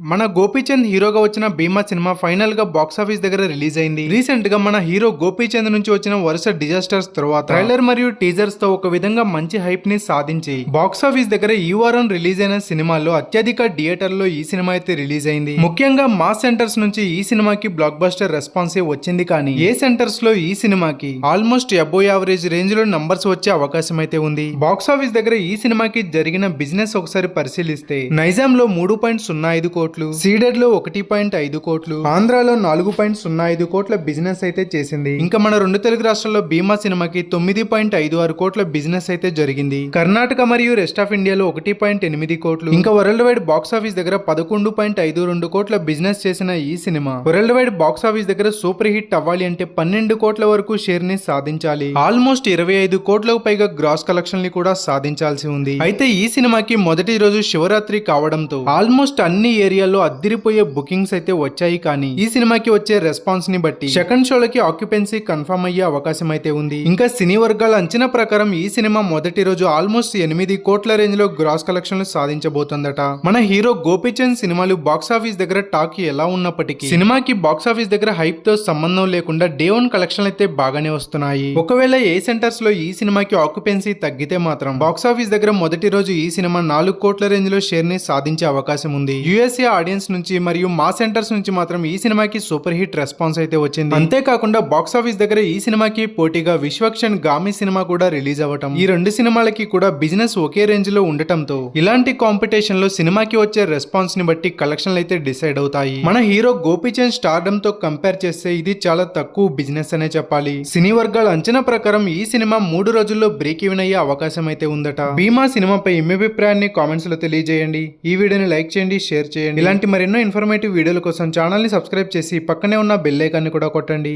మన గోపీచంద్ హీరోగా వచ్చిన భీమా సినిమా ఫైనల్గా బాక్స్ ఆఫీస్ దగ్గర రిలీజ్ అయింది. రీసెంట్గా మన హీరో గోపీచంద్ నుంచి వచ్చిన వరుస డిజాస్టర్స్ తర్వాత ట్రైలర్ మరియు టీజర్స్తో ఒక విధంగా మంచి హైప్ని సాధించి బాక్స్ ఆఫీస్ దగ్గర ఈ వారం రిలీజ్ అయిన సినిమాల్లో అత్యధిక థియేటర్లో ఈ సినిమా అయితే రిలీజ్ అయింది. ముఖ్యంగా మాస్ సెంటర్స్ నుంచి ఈ సినిమాకి బ్లాక్ బస్టర్ రెస్పాన్సే వచ్చింది కానీ ఏ సెంటర్స్లో ఈ సినిమాకి ఆల్మోస్ట్ అబో యావరేజ్ రేంజ్లో నంబర్స్ వచ్చే అవకాశం అయితే ఉంది. బాక్స్ ఆఫీస్ దగ్గర ఈ సినిమాకి జరిగిన బిజినెస్ ఒకసారి పరిశీలిస్తే నైజాం లో మూడు పాయింట్ సున్నా ఐదు కోట్లు సీడెడ్లో ఒకటి పాయింట్ ఐదు కోట్లు. ఆంధ్రాలో నాలుగు పాయింట్ సున్నా ఐదు కోట్ల బిజినెస్ అయితే చేసింది. ఇంకా మన రెండు తెలుగు రాష్ట్రాల్లో భీమా సినిమాకి తొమ్మిది పాయింట్ ఐదు ఆరు కోట్ల బిజినెస్ అయితే జరిగింది. కర్ణాటక మరియు రెస్ట్ ఆఫ్ ఇండియాలో ఒకటి పాయింట్ ఎనిమిది కోట్లు. ఇంకా వరల్డ్ వైడ్ బాక్స్ ఆఫీస్ దగ్గర పదకొండు పాయింట్ ఐదు రెండు కోట్ల బిజినెస్ చేసిన ఈ cinema world wide box office దగ్గర సూపర్ హిట్ అవ్వాలి అంటే పన్నెండు కోట్ల వరకు షేర్ని సాధించాలి. ఆల్మోస్ట్ ఇరవై ఐదు కోట్లకు పైగా గ్రాస్ కలెక్షన్ని కూడా సాధించాల్సి ఉంది. అయితే ఈ సినిమాకి మొదటి రోజు శివరాత్రి కావడంతో ఆల్మోస్ట్ అన్ని ఏరియాలో అద్దిరిపోయే బుకింగ్స్ అయితే వచ్చాయి కానీ ఈ సినిమాకి వచ్చే రెస్పాన్స్ని బట్టి సెకండ్ షోలకి ఆక్యుపెన్సీ కన్ఫర్మ్ అయ్యే అవకాశం అయితే ఉంది. ఇంకా సినీ వర్గాల అంచనా ప్రకారం ఈ సినిమా మొదటి రోజు ఆల్మోస్ట్ ఎనిమిది కోట్ల రేంజ్లో గ్రాస్ కలెక్షన్లు సాధించబోతుందట. మన హీరో గోపీచంద్ సినిమాలు బాక్స్ ఆఫీస్ దగ్గర టాక్ ఎలా ఉన్నప్పటికీ సినిమాకి బాక్స్ ఆఫీస్ దగ్గర హైప్తో సంబంధం లేకుండా డే వన్ కలెక్షన్లు అయితే బాగానే వస్తున్నాయి. ఒకవేళ ఏ సెంటర్స్లో ఈ సినిమాకి ఆక్యుపెన్సీ తగ్గితే మాత్రం బాక్స్ ఆఫీస్ దగ్గర మొదటి రోజు ఈ సినిమా నాలుగు కోట్ల రేంజ్లో షేర్ని సాధించే అవకాశం ఉంది. యుఎస్ఏ ఆడియన్స్ నుంచి మరియు మా సెంటర్స్ నుంచి మాత్రం ఈ సినిమాకి సూపర్ హిట్ రెస్పాన్స్ అయితే వచ్చింది. అంతేకాకుండా బాక్స్ ఆఫీస్ దగ్గర ఈ సినిమాకి పోటీగా విశ్వక్షన్ గామి సినిమా కూడా రిలీజ్ అవ్వటం. ఈ రెండు సినిమాలకి కూడా బిజినెస్ ఒకే రేంజ్లో ఉండటంతో ఇలాంటి కాంపిటీషన్లో సినిమాకి వచ్చే రెస్పాన్స్ని బట్టి కలెక్షన్లు అయితే డిసైడ్ అవుతాయి. మన హీరో గోపీచంద్ స్టార్డమ్తో కంపేర్ చేస్తే ఇది చాలా తక్కువ బిజినెస్ అనే చెప్పాలి. సినీ వర్గాల అంచనా ప్రకారం ఈ సినిమా మూడు రోజుల్లో బ్రేక్ ఈవెన్ అయ్యే అవకాశం అయితే ఉందట. భీమా సినిమాపై మీ అభిప్రాయాన్ని కామెంట్స్లో తెలియజేయండి. ఈ వీడియోని లైక్ చేయండి షేర్ చేయండి. ఇలాంటి మరెన్నో ఇన్ఫర్మేటివ్ వీడియోల కోసం ఛానల్ని సబ్స్క్రైబ్ చేసి పక్కనే ఉన్న బెల్ ఐకాన్ని కూడా కొట్టండి.